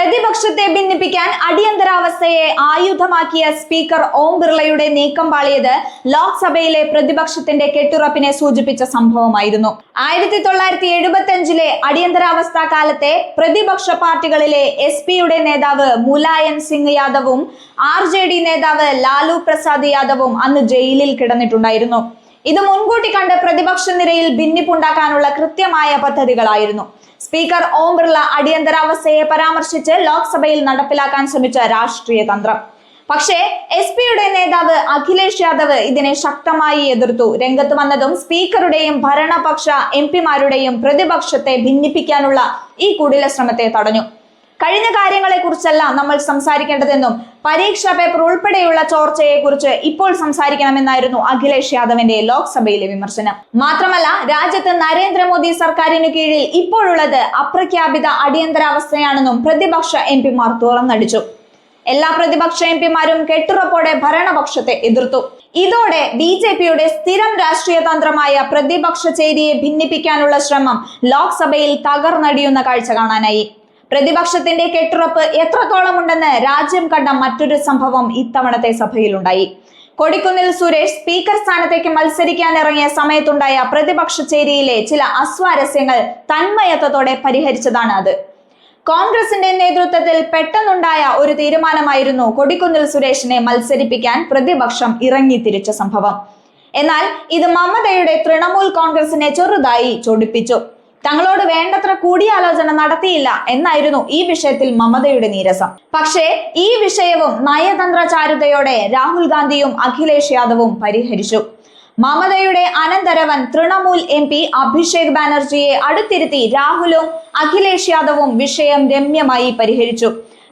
പ്രതിപക്ഷത്തെ ഭിന്നിപ്പിക്കാൻ അടിയന്തരാവസ്ഥയെ ആയുധമാക്കിയ സ്പീക്കർ ഓം ബിർളയുടെ നീക്കം പാളിയത് ലോക്സഭയിലെ പ്രതിപക്ഷത്തിന്റെ കെട്ടുറപ്പിനെ സൂചിപ്പിച്ച സംഭവമായിരുന്നു. ആയിരത്തി തൊള്ളായിരത്തി എഴുപത്തി അഞ്ചിലെ അടിയന്തരാവസ്ഥ കാലത്തെ പ്രതിപക്ഷ പാർട്ടികളിലെ എസ് പിയുടെ നേതാവ് മുലായം സിംഗ് യാദവും ആർ ജെ ഡി നേതാവ് ലാലു പ്രസാദ് യാദവും അന്ന് ജയിലിൽ കിടന്നിട്ടുണ്ടായിരുന്നു. ഇത് മുൻകൂട്ടി കണ്ട് പ്രതിപക്ഷ നിരയിൽ ഭിന്നിപ്പുണ്ടാക്കാനുള്ള കൃത്യമായ പദ്ധതികളായിരുന്നു. സ്പീക്കർ ഓം ബിർള അടിയന്തരാവസ്ഥയെ പരാമർശിച്ച് ലോക്സഭയിൽ നടപ്പിലാക്കാൻ ശ്രമിച്ച രാഷ്ട്രീയ തന്ത്രം. പക്ഷേ എസ് പിയുടെ നേതാവ് അഖിലേഷ് യാദവ് ഇതിനെ ശക്തമായി എതിർത്തു. രംഗത്ത് വന്നതും സ്പീക്കറുടെയും ഭരണപക്ഷ എം പിമാരുടെയും പ്രതിപക്ഷത്തെ ഭിന്നിപ്പിക്കാനുള്ള ഈ കുടില ശ്രമത്തെ തടഞ്ഞു. കഴിഞ്ഞ കാര്യങ്ങളെ കുറിച്ചല്ല നമ്മൾ സംസാരിക്കേണ്ടതെന്നും പരീക്ഷാ പേപ്പർ ഉൾപ്പെടെയുള്ള ചോർച്ചയെ ഇപ്പോൾ സംസാരിക്കണമെന്നായിരുന്നു അഖിലേഷ് യാദവിന്റെ ലോക്സഭയിലെ വിമർശനം. മാത്രമല്ല രാജ്യത്ത് നരേന്ദ്രമോദി സർക്കാരിന് കീഴിൽ ഇപ്പോഴുള്ളത് അപ്രഖ്യാപിത അടിയന്തരാവസ്ഥയാണെന്നും പ്രതിപക്ഷ എം പിമാർ തുറന്നടിച്ചു. എല്ലാ പ്രതിപക്ഷ എം പിമാരും കെട്ടുറപ്പോടെ ഭരണപക്ഷത്തെ എതിർത്തു. ഇതോടെ ബി ജെ പിയുടെ സ്ഥിരം രാഷ്ട്രീയ തന്ത്രമായ പ്രതിപക്ഷ ചേരിയെ ഭിന്നിപ്പിക്കാനുള്ള ശ്രമം ലോക്സഭയിൽ തകർന്നടിയുന്ന കാഴ്ച കാണാനായി. പ്രതിപക്ഷത്തിന്റെ കെട്ടുറപ്പ് എത്രത്തോളം ഉണ്ടെന്ന് രാജ്യം കണ്ട മറ്റൊരു സംഭവം ഇത്തവണത്തെ സഭയിലുണ്ടായി. കൊടിക്കുന്നിൽ സുരേഷ് സ്പീക്കർ സ്ഥാനത്തേക്ക് മത്സരിക്കാൻ ഇറങ്ങിയ സമയത്തുണ്ടായ പ്രതിപക്ഷ ചേരിയിലെ ചില അസ്വാരസ്യങ്ങൾ തന്മയത്വത്തോടെ പരിഹരിച്ചതാണ് അത്. കോൺഗ്രസിന്റെ നേതൃത്വത്തിൽ പെട്ടെന്നുണ്ടായ ഒരു തീരുമാനമായിരുന്നു കൊടിക്കുന്നിൽ സുരേഷിനെ മത്സരിപ്പിക്കാൻ പ്രതിപക്ഷം ഇറങ്ങി തിരിച്ച സംഭവം. എന്നാൽ ഇത് മമതയുടെ തൃണമൂൽ കോൺഗ്രസിനെ ചെറുതായി ചൊടിപ്പിച്ചു. തങ്ങളോട് വേണ്ടത്ര കൂടിയാലോചന നടത്തിയില്ല എന്നായിരുന്നു ഈ വിഷയത്തിൽ മമതയുടെ നീരസം. പക്ഷേ ഈ വിഷയവും നയതന്ത്ര ചാരുതയോടെ രാഹുൽ ഗാന്ധിയും അഖിലേഷ് യാദവും പരിഹരിച്ചു. മമതയുടെ അനന്തരവൻ തൃണമൂൽ എം പി അഭിഷേക് ബാനർജിയെ അടുത്തിരുത്തി രാഹുലും അഖിലേഷ് യാദവും വിഷയം രമ്യമായി പരിഹരിച്ചു.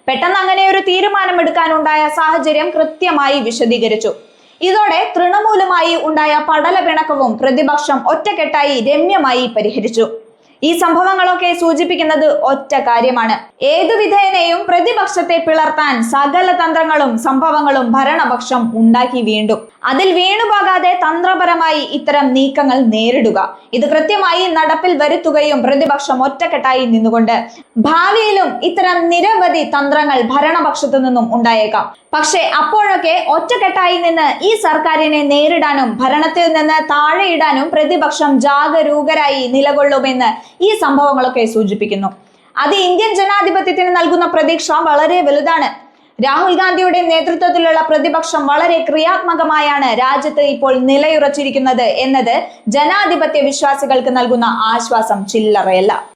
പെട്ടെന്ന് അങ്ങനെ ഒരു തീരുമാനമെടുക്കാനുണ്ടായ സാഹചര്യം കൃത്യമായി വിശദീകരിച്ചു. ഇതോടെ തൃണമൂലുമായി ഉണ്ടായ പടല പിണക്കവും പ്രതിപക്ഷം ഒറ്റക്കെട്ടായി രമ്യമായി പരിഹരിച്ചു. ഈ സംഭവങ്ങളൊക്കെ സൂചിപ്പിക്കുന്നത് ഒറ്റ കാര്യമാണ്. ഏതു വിധേയനെയും പ്രതിപക്ഷത്തെ പിളർത്താൻ സകല തന്ത്രങ്ങളും സംഭവങ്ങളും ഭരണപക്ഷം ഉണ്ടാക്കി വീണ്ടും. അതിൽ വീണുപോകാതെ തന്ത്രപരമായി ഇത്തരം നീക്കങ്ങൾ നേരിടുക. ഇത് കൃത്യമായി നടപ്പിൽ വരുത്തുകയും പ്രതിപക്ഷം ഒറ്റക്കെട്ടായി നിന്നുകൊണ്ട് ഭാവിയിലും ഇത്തരം നിരവധി തന്ത്രങ്ങൾ ഭരണപക്ഷത്തു നിന്നും ഉണ്ടായേക്കാം. പക്ഷേ അപ്പോഴൊക്കെ ഒറ്റക്കെട്ടായി നിന്ന് ഈ സർക്കാരിനെ നേരിടാനും ഭരണത്തിൽ നിന്ന് താഴെയിടാനും പ്രതിപക്ഷം ജാഗരൂകരായി നിലകൊള്ളുമെന്ന് ഈ സംഭവങ്ങളൊക്കെ സൂചിപ്പിക്കുന്നു. അത് ഇന്ത്യൻ ജനാധിപത്യത്തിന് നൽകുന്ന പ്രതീക്ഷ വളരെ വലുതാണ്. രാഹുൽ ഗാന്ധിയുടെ നേതൃത്വത്തിലുള്ള പ്രതിപക്ഷം വളരെ ക്രിയാത്മകമായാണ് രാജ്യത്ത് ഇപ്പോൾ നിലയുറച്ചിരിക്കുന്നത് എന്നത് ജനാധിപത്യ വിശ്വാസികൾക്ക് നൽകുന്ന ആശ്വാസം ചില്ലറയല്ല.